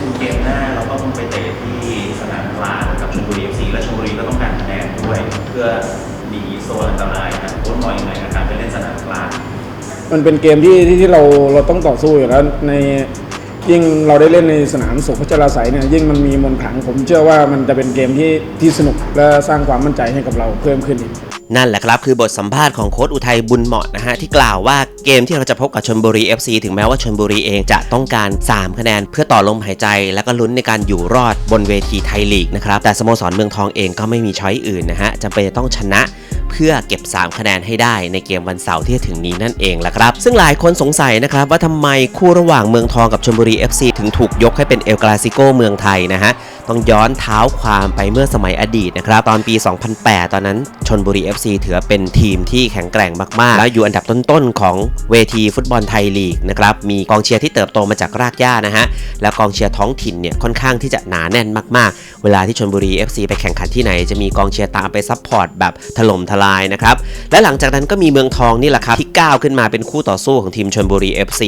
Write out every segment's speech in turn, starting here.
คือเกมหน้าเราก็คงไปเตะที่สนามกลางกับชลบุรีเอฟซีและชลบุรีก็ต้องการคะแนนด้วย เพื่อหนีโซนอันตรายนะโค้ชมองยังไงกับการไปเล่นสนามกลางมันเป็นเกมที่ที่ที่เราเราต้องต่อสู้อยู่แล้วใน ยิ่งเราได้เล่นในสนามสุขพัชราไสยเนี่ยยิ่งมันมีมนต์ขลังผมเชื่อว่ามันจะเป็นเกมที่ที่สนุกและสร้างความมั่นใจให้กับเราเพิ่มขึ้นอีก นั่นแหละครับคือบทสัมภาษณ์ของโค้ชอุทัยบุญเหมาะนะฮะที่กล่าวว่าเกมที่เราจะพบกับชนบุรี FC ถึงแม้ว่าชนบุรีเองจะต้องการ 3 คะแนนเพื่อต่อลมหายใจ แล้วก็ลุ้นในการอยู่รอดบนเวทีไทยลีกนะครับแต่สโมสรเมืองทองเองก็ไม่มีช้อยอื่นนะฮะจำเป็นจะต้องชนะ เพื่อเก็บ 3 คะแนนให้ได้ในเกมวันเสาร์ที่ถึงนี้นั่นเองละครับ ซึ่งหลายคนสงสัยนะครับ ว่าทำไมคู่ระหว่างเมืองทองกับชลบุรี FC ถึงถูกยกให้เป็นเอลกราซิโกเมืองไทยนะฮะ ต้องย้อนเท้าความไปเมื่อสมัยอดีตนะครับ ตอนปี 2008 ตอนนั้นชนบุรี FC ถือเป็นทีมที่แข็งแกร่งมาก ๆ แล้วอยู่อันดับต้น ๆ ของเวทีฟุตบอลไทยลีกนะครับ มีกองเชียร์ที่เติบโตมาจากรากหญ้านะฮะ แล้วกองเชียร์ท้องถิ่นเนี่ยค่อนข้างที่จะหนาแน่นมาก ๆ เวลาที่ชนบุรี FC ไปแข่งขันที่ไหนจะมีกองเชียร์ตามไปซัพพอร์ตแบบถล่มทลายนะครับ และหลังจากนั้นก็มีเมืองทองนี่แหละครับที่ก้าวขึ้นมาเป็นคู่ต่อสู้ของทีมชนบุรี FC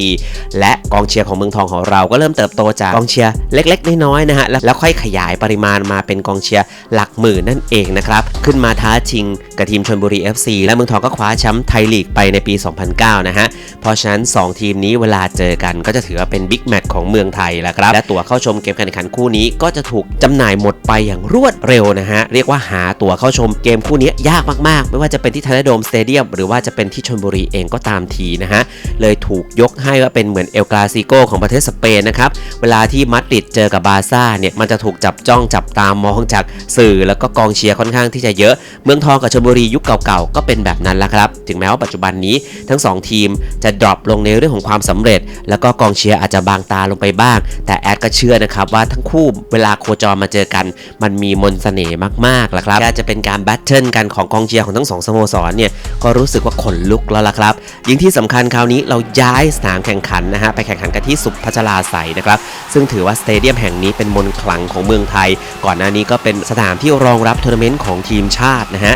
และกองเชียร์ของเมืองทองของเราก็เริ่มเติบโตจากกองเชียร์เล็ก ๆ น้อย ๆ นะฮะแล้วค่อยขยายปริมาณมาเป็นกองเชียร์หลักหมื่นนั่นเองนะครับ ขึ้นมาท้าชิงกับทีมชนบุรี FC และเมืองทองก็คว้าแชมป์ไทยลีกไปในปี 2009 นะฮะ เพราะฉะนั้น 2 ทีมนี้เวลาเจอกันก็จะถือว่าเป็นบิ๊กแมตช์ของเมืองไทยแล้วครับ และตั๋วเข้าชมเกมการแข่งขันคู่นี้ก็จะถูกจำหน่ายหมดไปอย่างรวดเร็วนะฮะ เรียกว่าหาตั๋วเข้าชมเกมคู่นี้ยากมากๆ ไม่ว่าจะเป็นที่ไทยโดมสเตเดียมหรือว่าจะเป็นที่ชนบุรีเองก็ตามทีนะฮะ เลยถูกยกให้ว่าเป็นเหมือนเอลกาซิโกของประเทศสเปนนะครับ เวลาที่มาดริดเจอกับบาซ่าเนี่ยมันจะถูกจับจ้องจับตามมองจากสื่อแล้วก็กองเชียร์ค่อนข้างที่จะเยอะ เมืองทองกับชลบุรียุคเก่าๆก็เป็นแบบนั้นละครับ ถึงแม้ว่าปัจจุบันนี้ทั้ง 2 ทีมจะดรอปลงในเรื่องของความสำเร็จ แล้วก็กองเชียร์อาจจะบางตาลงไปบ้าง แต่แอดก็เชื่อนะครับว่าทั้งคู่เวลาโคจรมาเจอกัน มันมีมนต์เสน่ห์มากๆละครับแค่จะเป็นการแบทเทิลกันของกองเชียร์ของทั้งสองสโมสรเนี่ยก็รู้สึกว่าขนลุกแล้วล่ะครับยิ่งที่สำคัญคราวนี้เราย้ายสนามแข่งขันนะฮะไปแข่งขันกันที่สุพัชราไสยนะครับซึ่งถือว่าสเตเดียมแห่งนี้เป็นมนต์ขลังของเมืองไทย ก่อนหน้านี้ก็เป็นสนามที่รองรับทัวร์นาเมนต์ของทีมชาตินะฮะ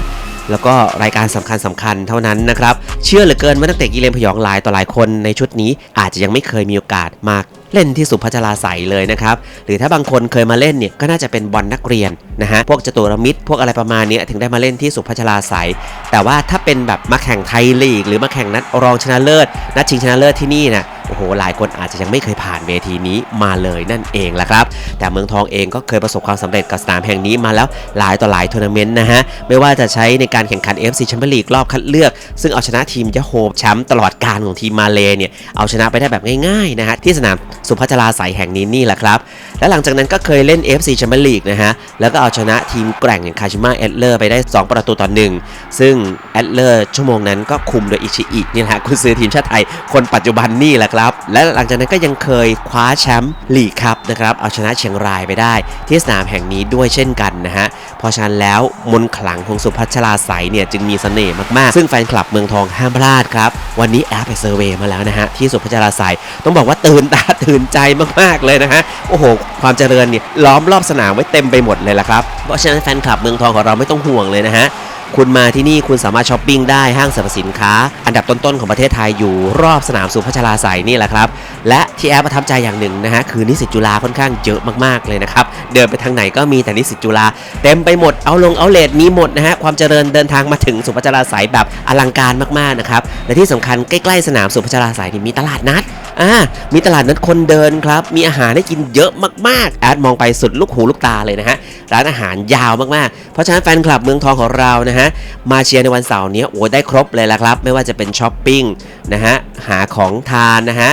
แล้วก็รายการสำคัญสำคัญเท่านั้นนะครับ เชื่อเหลือเกินว่านักเตะกีเลนพยองหลายต่อหลายคนในชุดนี้อาจจะยังไม่เคยมีโอกาสมาเล่นที่สุพัชราไสเลยนะครับ หรือถ้าบางคนเคยมาเล่นเนี่ยก็น่าจะเป็นบอลนักเรียนนะฮะพวกจตุรมิตรพวกอะไรประมาณนี้ถึงได้มาเล่นที่สุพัชราไสแต่ว่าถ้าเป็นแบบมาแข่งไทยลีก หรือมาแข่งนัดรองชนะเลิศนัดชิงชนะเลิศที่นี่นะ อ้โหหลายคนอาจจะยังไม่เคยผ่านเวทีนี้มาเลยนั่นเองละครับ แต่เมืองทองเองก็เคยประสบความสำเร็จกับสนามแห่งนี้มาแล้วหลายต่อหลายทัวร์นาเมนต์นะฮะไม่ว่าจะใช้ในการแข่งขัน FC แชมเปี้ยนลีกรอบคัดเลือก ซึ่งเอาชนะทีมยะโฮแชมป์ตลอดการของทีมมาเลเนี่ยเอาชนะไปได้แบบง่ายๆนะฮะที่สนามสุพัชราไสยแห่งนี้นี่แหละครับและหลังจากนั้นก็เคยเล่น FC แชมเปี้ยนลีกนะฮะแล้วก็เอาชนะทีมแกร่งอย่างคาชิมะเอดเลอร์ไปได้ 2 ประตูต่อหนึ่งซึ่งเอดเลอร์ชั่วโมงนั้นก็คุมโดยอิชิอินี่แหละคุณซื้อทีมชาติไทยคนปัจจุบันนี่แหละครับและหลังจากนั้นก็ยังเคยคว้าแชมป์ลีกครับนะครับเอาชนะเชียงรายไปได้ ที่สนามแห่งนี้ด้วยเช่นกันนะฮะเพราะฉะนั้นแล้วมนขลังของสุพัชราไสยเนี่ยจึงมีเสน่ห์มากๆ ซึ่งแฟนคลับเมืองทองห้ามพลาดครับ วันนี้แอปไปเซอร์เวย์มาแล้วนะฮะที่สุพัชราไสยต้องบอกว่าตื่นตาตื่นใจมากๆเลยนะฮะโอ้โห ความเจริญเนี่ยล้อมรอบสนามไว้เต็มไปหมดเลยละครับเพราะฉะนั้นแฟนคลับเมืองทองของเราไม่ต้องห่วงเลยนะฮะ คุณมาที่นี่คุณสามารถช้อปปิ้งได้ห้างสรรพสินค้า อันดับต้นๆของประเทศไทยอยู่รอบสนามสุพัชราไสยนี่แหละครับ และที่แอปประทับใจอย่างหนึ่งนะฮะคือนิสิตจุฬาค่อนข้างเยอะมากๆเลยนะครับ เดินไปทางไหนก็มีแต่นิสิตจุฬาเต็มไปหมดเอาลงเอาเลทมีหมดนะฮะความเจริญเดินทางมาถึงสุพัชราไสยแบบอลังการมากๆนะครับและที่สำคัญใกล้ๆสนามสุพัชราไสยนี่มีตลาดนัด อ่ามีตลาดนัดคนเดินครับ มีอาหารให้กินเยอะมากๆแอดมองไปสุดลูกหูลูกตาเลยนะฮะร้านอาหารยาวมากๆ เพราะฉะนั้นแฟนคลับเมืองทองของเรานะฮะมาเชียร์ในวันเสาร์นี้โอ้ได้ครบเลยละครับ ไม่ว่าจะเป็นช้อปปิ้งนะฮะหาของทานนะฮะ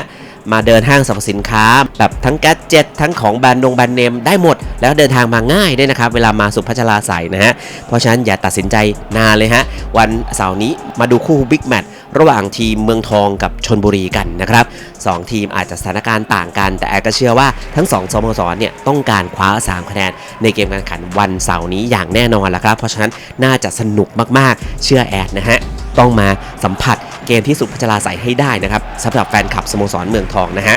มาเดินห้างสรรพสินค้า แบบทั้งแก๊สเจ็ตทั้งของแบรนด์นงแบรนด์เนมได้หมด แล้วเดินทางมาง่ายด้วยนะครับ เวลามาสุพัชราไสนะฮะ เพราะฉะนั้นอย่าตัดสินใจนานเลยฮะ วันเสาร์นี้มาดูคู่บิ๊กแมตช์ระหว่างทีมเมืองทองกับชนบุรีกันนะครับ สองทีมอาจจะสถานการณ์ต่างกัน แต่แอดก็เชื่อว่าทั้งสองสโมสรเนี่ยต้องการคว้า 3 คะแนน ในเกมการแข่งขันวันเสาร์นี้อย่างแน่นอนละครับ เพราะฉะนั้นน่าจะสนุกมากๆ เชื่อแอดนะฮะต้องมาสัมผัสเกมที่สุพัชราใสให้ได้นะครับสำหรับแฟนคลับสโมสรเมืองทองนะฮะ